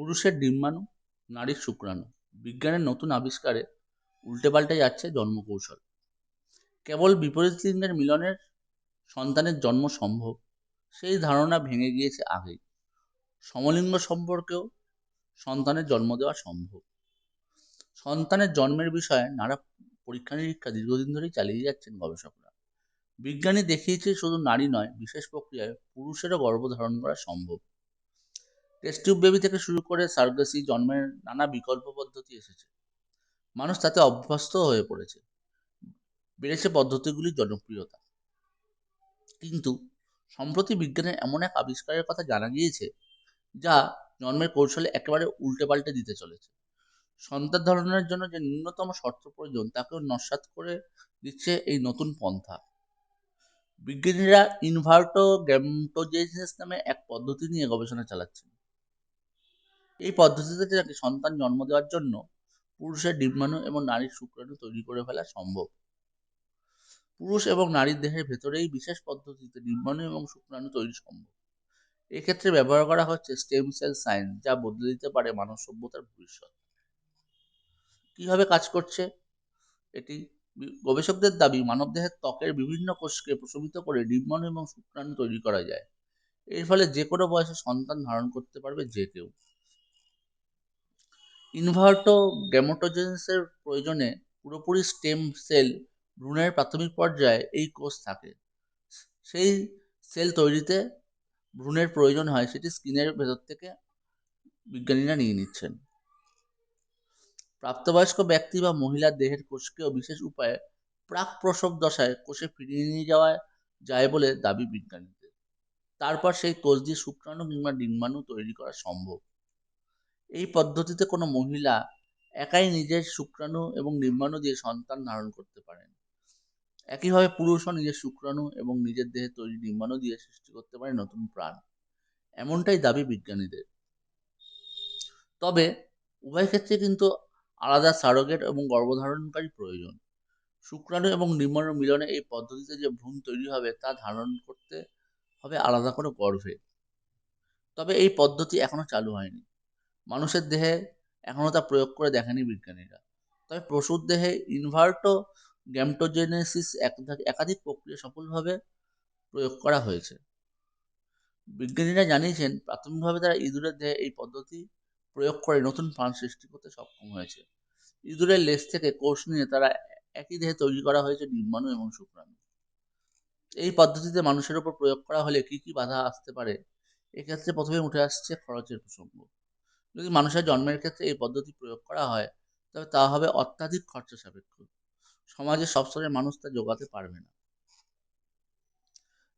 পুরুষের ডিম্বাণু, নারীর শুক্রাণু। বিজ্ঞানের নতুন আবিষ্কারে উল্টে পাল্টে যাচ্ছে জন্মকৌশল। কেবল বিপরীত লিঙ্গের মিলনের সন্তানের জন্ম সম্ভব, সেই ধারণা ভেঙে গিয়েছে আগেই। সমলিঙ্গ সম্পর্কেও সন্তানের জন্ম দেওয়া সম্ভব। সন্তানের জন্মের বিষয়ে নানা পরীক্ষা নিরীক্ষা দীর্ঘদিন ধরেই চালিয়ে যাচ্ছেন গবেষকরা। বিজ্ঞানী দেখিয়েছে শুধু নারী নয়, বিশেষ প্রক্রিয়ায় পুরুষেরও গর্ভধারণ করা সম্ভব। টেস্ট টিউব বেবি থেকে শুরু করে সার্গাসি জন্মের নানা বিকল্প পদ্ধতি এসেছে। মানুষ তাতে অভ্যস্ত হয়ে পড়েছে। বেড়েছে পদ্ধতিগুলির জনপ্রিয়তা। কিন্তু সম্প্রতি বিজ্ঞানের এমন এক আবিষ্কারের কথা জানা গিয়েছে, যা জন্মের কৌশলে একেবারে উল্টে পাল্টে দিতে চলেছে। সন্তান ধারণের জন্য যে ন্যূনতম শর্ত প্রয়োজন, তাকেও নস্বাত করে দিচ্ছে এই নতুন পন্থা। বিজ্ঞানীরা ইনভার্টো গ্যামটোজেসিস নামে এক পদ্ধতি নিয়ে গবেষণা চালাচ্ছেন। এই পদ্ধতিতে নাকি সন্তান জন্ম দেওয়ার জন্য পুরুষের ডিম্বাণু এবং নারীর শুক্রাণু তৈরি করে ফেলা সম্ভব। পুরুষ এবং নারীর দেহের ভেতরেই বিশেষ পদ্ধতিতে ডিম্বাণু এবং শুক্রাণু তৈরি সম্ভব। এক্ষেত্রে ব্যবহার করা হচ্ছে স্টেম সেল সায়েন্স যা বদলে দিতে পারে মানব সভ্যতার ভবিষ্যৎ। কীভাবে কাজ করছে? এটি গবেষকদের দাবি মানবদেহের ত্বকের বিভিন্ন কোষকে প্রশমিত করে ডিম্বাণু এবং শুক্রাণু তৈরি করা যায়। এর ফলে যে কোনো বয়সে সন্তান ধারণ করতে পারবে যে কেউ। ইনভার্টো গ্যামোটোজেনেসের প্রয়োজনে পুরোপুরি স্টেম সেল ভ্রূণের প্রাথমিক পর্যায়ে এই কোষ থাকে। সেই সেল তৈরিতে ভ্রূণের প্রয়োজন হয়, সেটি স্কিনের ভেতর থেকে বিজ্ঞানীরা নিয়ে নিচ্ছেন। প্রাপ্তবয়স্ক ব্যক্তি বা মহিলার দেহের কোষকেও বিশেষ উপায়ে প্রাক প্রসব দশায় কোষে ফিরিয়ে নিয়ে যাওয়া যায় বলে দাবি বিজ্ঞানীদের। তারপর সেই কোষ দিয়ে শুক্রাণু কিংবা ডিম্বাণু তৈরি করা সম্ভব। এই পদ্ধতিতে কোনো মহিলা একাই নিজের শুক্রাণু এবং ডিম্বাণু দিয়ে সন্তান ধারণ করতে পারেন। একইভাবে পুরুষও নিজের শুক্রাণু এবং নিজের দেহে তৈরি ডিম্বাণু দিয়ে সৃষ্টি করতে পারে নতুন প্রাণ। এমনটাই দাবি বিজ্ঞানীদের। তবে উভয় ক্ষেত্রে কিন্তু আলাদা সারোগেট এবং গর্ভধারণকারী প্রয়োজন। শুক্রাণু এবং ডিম্বাণুর মিলনে এই পদ্ধতিতে যে ভ্রূণ তৈরি হবে তা ধারণ করতে হবে আলাদা করে গর্ভে। তবে এই পদ্ধতি এখনও চালু হয়নি। মানুষের দেহে এখনও তা প্রয়োগ করে দেখেনি বিজ্ঞানীরা। তবে পশুর দেহে ইনভার্টো গ্যামটোজেনেসিস একাধিক প্রক্রিয়া সফলভাবে প্রয়োগ করা হয়েছে। বিজ্ঞানীরা জানিয়েছেন, প্রাথমিকভাবে তারা ইঁদুরের দেহে এই পদ্ধতি প্রয়োগ করে নতুন প্রাণ সৃষ্টি করতে সক্ষম হয়েছে। ইঁদুরের লেজ থেকে কোষ নিয়ে তারা একই দেহে তৈরি করা হয়েছে ডিম্বাণু এবং শুক্রাণু। এই পদ্ধতিতে মানুষের ওপর প্রয়োগ করা হলে কি কি বাধা আসতে পারে? এক্ষেত্রে প্রথমে উঠে আসছে খরচের প্রসঙ্গ। যদি মানুষের জন্মের ক্ষেত্রে এই পদ্ধতি প্রয়োগ করা হয়, তবে তা হবে অত্যাধিক খরচা সাপেক্ষ সমাজে সব স্তরের মানুষ তা যোগাতে পারবে না।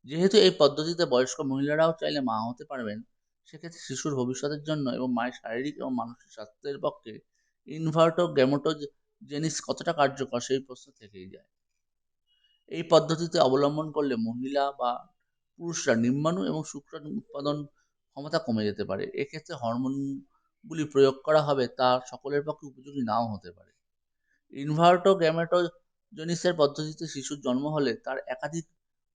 যেহেতু এই পদ্ধতিতে বয়স্ক মহিলারাও চাইলে মা হতে পারবেন, সেক্ষেত্রে শিশুর ভবিষ্যতের জন্য এবং মায়ের শারীরিক এবং মানসিক স্বাস্থ্যের পক্ষে ইনভার্টো গ্যামোটোজেনিস কতটা কার্যকর সেই প্রশ্ন থেকেই যায়। এই পদ্ধতিতে অবলম্বন করলে মহিলা বা পুরুষরা নিম্বাণু এবং শুক্রাণু উৎপাদন ক্ষমতা কমে যেতে পারে। এক্ষেত্রে হরমোনগুলি প্রয়োগ করা হবে তা সকলের পক্ষে উপযোগী নাও হতে পারে। ইনভার্টো গ্যামেটোজেনিসের পদ্ধতিতে শিশুর জন্ম হলে তার একাধিক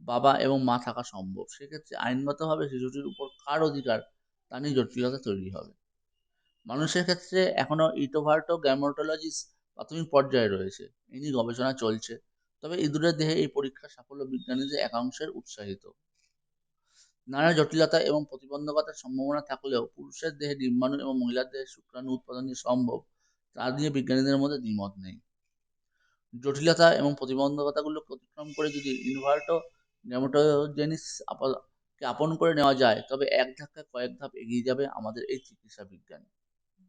বাবা এবং মা থাকা সম্ভব। সেক্ষেত্রে আইনগতভাবে শিশুটির উপর কার অধিকার তা নিয়ে জটিলতা তৈরি হবে। মানুষের ক্ষেত্রে এখনও ইটোভার্টো গ্যামোটোলজিস প্রাথমিক পর্যায়ে রয়েছে। এ নিয়ে গবেষণা চলছে। তবে ইঁদুরের দেহে এই পরীক্ষার সাফল্য বিজ্ঞানীদের একাংশের উৎসাহিত। নানা জটিলতা এবং প্রতিবন্ধকতার সম্ভাবনা থাকলেও পুরুষের দেহে ডিম্বাণু এবং মহিলার দেহে শুক্রাণু উৎপাদন সম্ভব, তা নিয়ে বিজ্ঞানীদের মধ্যে দ্বিমত নেই। জটিলতা এবং প্রতিবন্ধকতাগুলো অতিক্রম করে যদি ইনভার্টো নেমোটোজেনিস আপন করে নেওয়া যায়, তবে এক ধাক্কা কয়েক ধাপ এগিয়ে যাবে আমাদের এই চিকিৎসা বিজ্ঞান।